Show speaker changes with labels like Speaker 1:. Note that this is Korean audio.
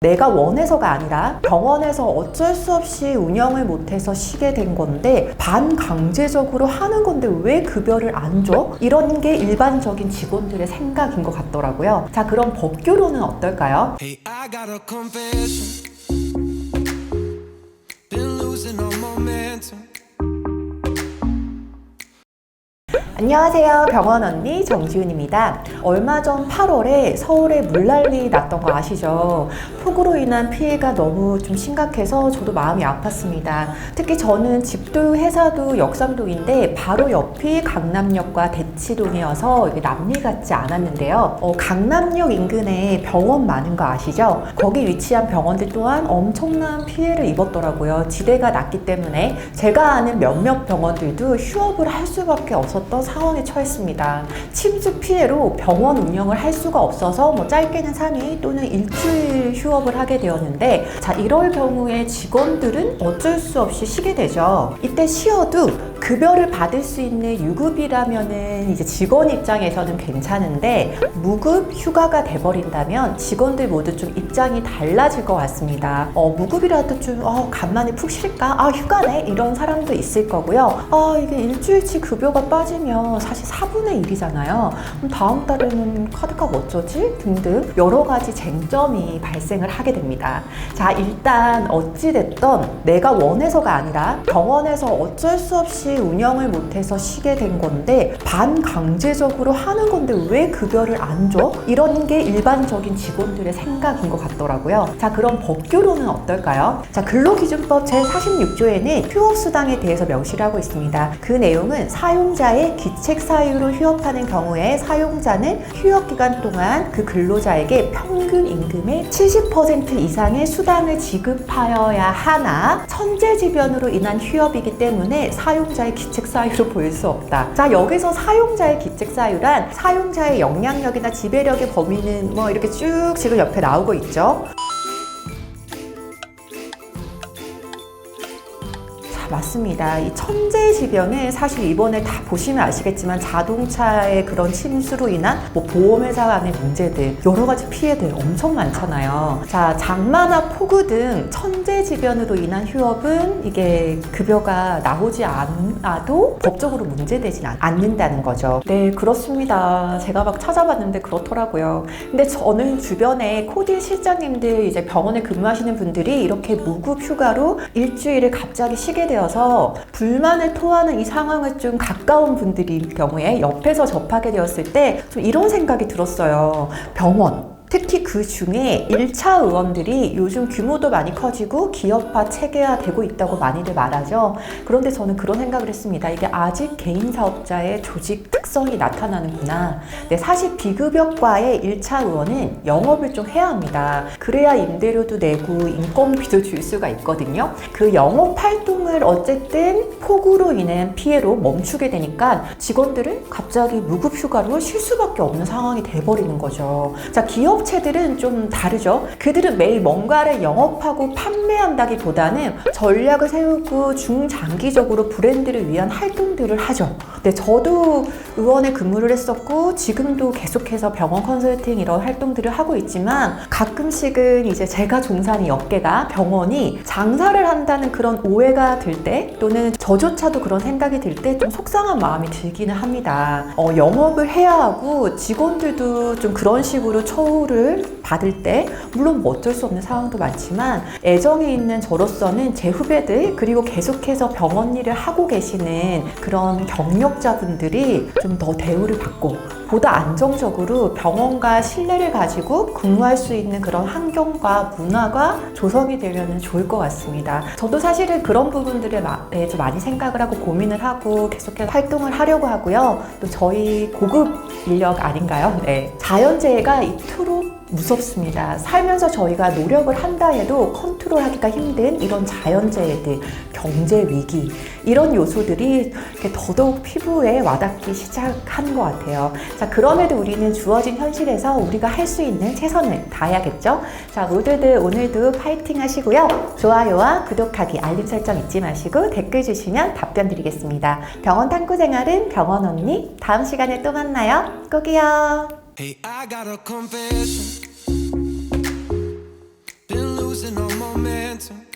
Speaker 1: 내가 원해서가 아니라 병원에서 어쩔 수 없이 운영을 못해서 쉬게 된 건데 반강제적으로 하는 건데 왜 급여를 안 줘? 이런 게 일반적인 직원들의 생각인 것 같더라고요. 자, 그럼 법규로는 어떨까요?
Speaker 2: Hey, I
Speaker 1: 안녕하세요. 병원 언니 정지훈입니다. 얼마 전 8월에 서울에 물난리 났던 거 아시죠? 폭우로 인한 피해가 너무 좀 심각해서 저도 마음이 아팠습니다. 특히 저는 집도 회사도 역삼동인데 바로 옆이 강남역과 대치동이어서 이게 남일 같지 않았는데요. 어, 강남역 인근에 병원 많은 거 아시죠? 거기 위치한 병원들 또한 엄청난 피해를 입었더라고요. 지대가 낮기 때문에 제가 아는 몇몇 병원들도 휴업을 할 수밖에 없었던 상황에 처했습니다. 침수 피해로 병원 운영을 할 수가 없어서 뭐 짧게는 3일 또는 일주일 휴업을 하게 되었는데 자 이럴 경우에 직원들은 어쩔 수 없이 쉬게 되죠. 이때 쉬어도 급여를 받을 수 있는 유급이라면은 이제 직원 입장에서는 괜찮은데 무급 휴가가 돼버린다면 직원들 모두 좀 입장이 달라질 것 같습니다. 어, 무급이라도 좀 어, 간만에 푹 쉴까? 아 휴가네 이런 사람도 있을 거고요. 아 이게 일주일치 급여가 빠지면 사실 4분의 1이잖아요. 그럼 다음 달에는 카드값 어쩌지? 등등 여러 가지 쟁점이 발생을 하게 됩니다. 자 일단 어찌됐던 내가 원해서가 아니라 병원에서 어쩔 수 없이 운영을 못해서 쉬게 된 건데 반강제적으로 하는 건데 왜 급여를 안 줘? 이런 게 일반적인 직원들의 생각인 것 같더라고요. 자 그럼 법규로는 어떨까요? 자 근로기준법 제46조에는 휴업수당에 대해서 명시를 하고 있습니다. 그 내용은 사용자의 기책 사유로 휴업하는 경우에 사용자는 휴업 기간 동안 그 근로자에게 평균 임금의 70% 이상의 수당을 지급하여야 하나 천재지변으로 인한 휴업이기 때문에 사용자의 기책 사유로 보일 수 없다. 자 여기서 사용자의 기책 사유란 사용자의 영향력이나 지배력의 범위는 뭐 이렇게 쭉 지금 옆에 나오고 있죠. 맞습니다. 이 천재지변은 사실 이번에 다 보시면 아시겠지만 자동차의 그런 침수로 인한 뭐 보험회사 간의 문제들, 여러 가지 피해들 엄청 많잖아요. 자, 장마나 폭우 등 천재지변으로 인한 휴업은 이게 급여가 나오지 않아도 법적으로 문제되진 않- 않는다는 거죠. 네, 그렇습니다. 제가 막 찾아봤는데 그렇더라고요. 근데 저는 주변에 코디 실장님들 이제 병원에 근무하시는 분들이 이렇게 무급 휴가로 일주일을 갑자기 쉬게 되어 서 불만을 토하는 이 상황을 좀 가까운 분들일 경우에 옆에서 접하게 되었을 때 좀 이런 생각이 들었어요. 병원. 특히 그 중에 1차 의원들이 요즘 규모도 많이 커지고 기업화 체계화 되고 있다고 많이들 말하죠. 그런데 저는 그런 생각을 했습니다. 이게 아직 개인 사업자의 조직 특성이 나타나는구나. 네, 사실 비급여과의 1차 의원은 영업을 좀 해야 합니다. 그래야 임대료도 내고 인건비도 줄 수가 있거든요. 그 영업 활동을 어쨌든 폭우로 인한 피해로 멈추게 되니까 직원들은 갑자기 무급 휴가로 쉴 수밖에 없는 상황이 돼버리는 거죠. 자, 기업 체들은 좀 다르죠. 그들은 매일 뭔가를 영업하고 판매한다기보다는 전략을 세우고 중장기적으로 브랜드를 위한 활동들을 하죠. 네, 저도 의원에 근무를 했었고 지금도 계속해서 병원 컨설팅 이런 활동들을 하고 있지만 가끔씩은 이제 제가 종사하는 업계가 병원이 장사를 한다는 그런 오해가 들 때 또는 저조차도 그런 생각이 들 때 좀 속상한 마음이 들기는 합니다. 어, 영업을 해야 하고 직원들도 좀 그런 식으로 처우 를 받을 때 물론 뭐 어쩔 수 없는 상황도 많지만 애정이 있는 저로서는 제 후배들 그리고 계속해서 병원 일을 하고 계시는 그런 경력자분들이 좀 더 대우를 받고 보다 안정적으로 병원과 신뢰를 가지고 근무할 수 있는 그런 환경과 문화가 조성이 되면 좋을 것 같습니다. 저도 사실은 그런 부분들에 마- 대해서 많이 생각을 하고 고민을 하고 계속해서 활동을 하려고 하고요. 또 저희 고급 인력 아닌가요? 네. 자연재해가 이토록 무섭습니다. 살면서 저희가 노력을 한다 해도 컨트롤하기가 힘든 이런 자연재해들, 경제 위기 이런 요소들이 이렇게 더더욱 피부에 와닿기 시작하는 것 같아요. 자, 그럼에도 우리는 주어진 현실에서 우리가 할 수 있는 최선을 다해야겠죠? 자, 모두들 오늘도 파이팅 하시고요. 좋아요와 구독하기, 알림 설정 잊지 마시고 댓글 주시면 답변 드리겠습니다. 병원 탐구 생활은 병원 언니. 다음 시간에 또 만나요. 꼭이요.
Speaker 2: Hey, I got a confession. Losing all momentum.